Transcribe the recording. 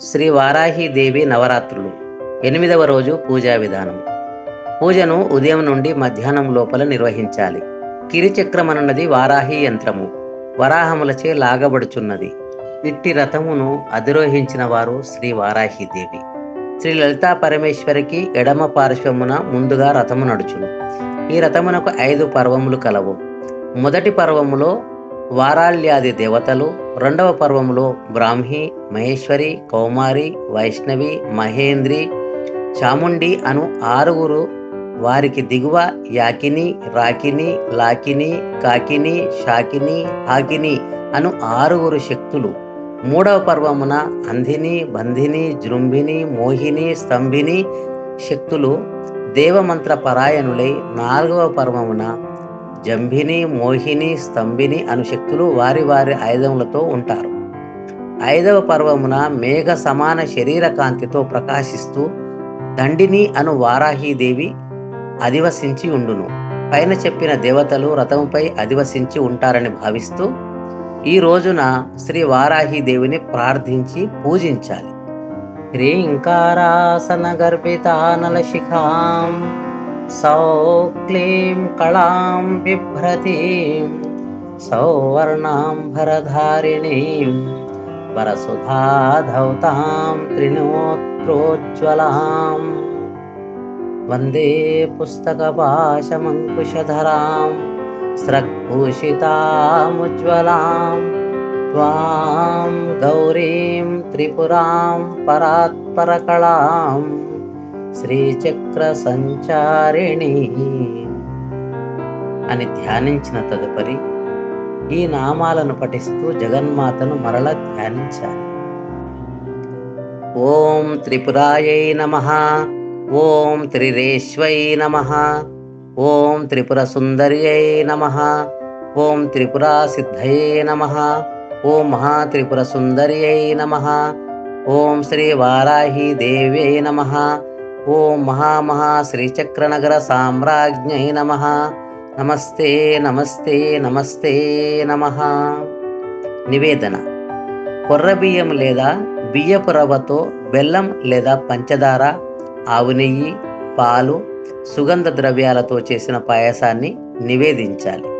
శ్రీ వారాహీదేవి నవరాత్రులు. ఎనిమిదవ రోజు పూజా విధానం. పూజను ఉదయం నుండి మధ్యాహ్నం లోపల నిర్వహించాలి. కిరిచక్రమనున్నది వారాహి యంత్రము. వరాహములచే లాగబడుచున్నది. ఇట్టి రథమును అధిరోహించిన వారు శ్రీ వారాహీదేవి శ్రీ లలితా పరమేశ్వరికి ఎడమ పార్శ్వమున ముందుగా రథము నడుచును. ఈ రథమునకు ఐదు పర్వములు కలవు. మొదటి పర్వములో వారాళ్యాది దేవతలు రెండవ పర్వములో బ్రాహ్మి మహేశ్వరి కౌమారి వైష్ణవి మహేంద్రి చాముండి అను ఆరుగురు వారికి దిగువ యాకిని రాకిని లాకిని కాకిని షాకిని హాకిని అను ఆరుగురు శక్తులు. మూడవ పర్వమున అంధిని బంధిని జృంభిని మోహిని స్తంభిని శక్తులు దేవమంత్ర పరాయణులై నాలుగవ పర్వమున జంభిని మోహిని స్తంభిని అను శక్తులు వారి వారి ఆయుధములతో ఉంటారు. ఐదవ పర్వమున మేఘ సమాన శరీర కాంతితో ప్రకాశిస్తూ దండిని అను వారాహీదేవి అధివసించి ఉండును. పైన చెప్పిన దేవతలు రథముపై అధివసించి ఉంటారని భావిస్తూ ఈ రోజున శ్రీ వారాహీదేవిని ప్రార్థించి పూజించాలి. హ్రీంకారాసన గర్భితానల శిఖాం సౌక్లీం కళాం బిభ్రతీం సౌవర్ణాంబరధారిణీం వరసుధాధౌతాం త్రినోత్రోజ్వలాం వందే పుస్తకపాశమంకుశధరాం స్రగ్భూషితాముజ్వలాం त्वां गौरीं त्रिपुरां परात्परकलां శ్రీచక్రసంచారిణి అని ధ్యానించిన తదుపరి ఈ నామాలను పఠిస్తూ జగన్మాతను మరల ధ్యానించాలి. ఓం త్రిపురాయై నమ. ఓం త్రిరేశ్వై నమ. ఓం త్రిపుర సుందర్యై నమ. ఓం త్రిపురా సిద్ధయే నమ. ఓం మహాత్రిపుర సుందర్యై నమ. ఓం శ్రీ వారాహి దేవ్యై నమ. ఓం మహామహా శ్రీచక్రనగర సామ్రాజ్ఞై నమ. నమస్తే నమస్తే నమస్తే నమ. నివేదన. కొర్ర బియ్యం లేదా బియ్యపు రవ్వతో బెల్లం లేదా పంచదార ఆవు నెయ్యి పాలు సుగంధ ద్రవ్యాలతో చేసిన పాయసాన్ని నివేదించాలి.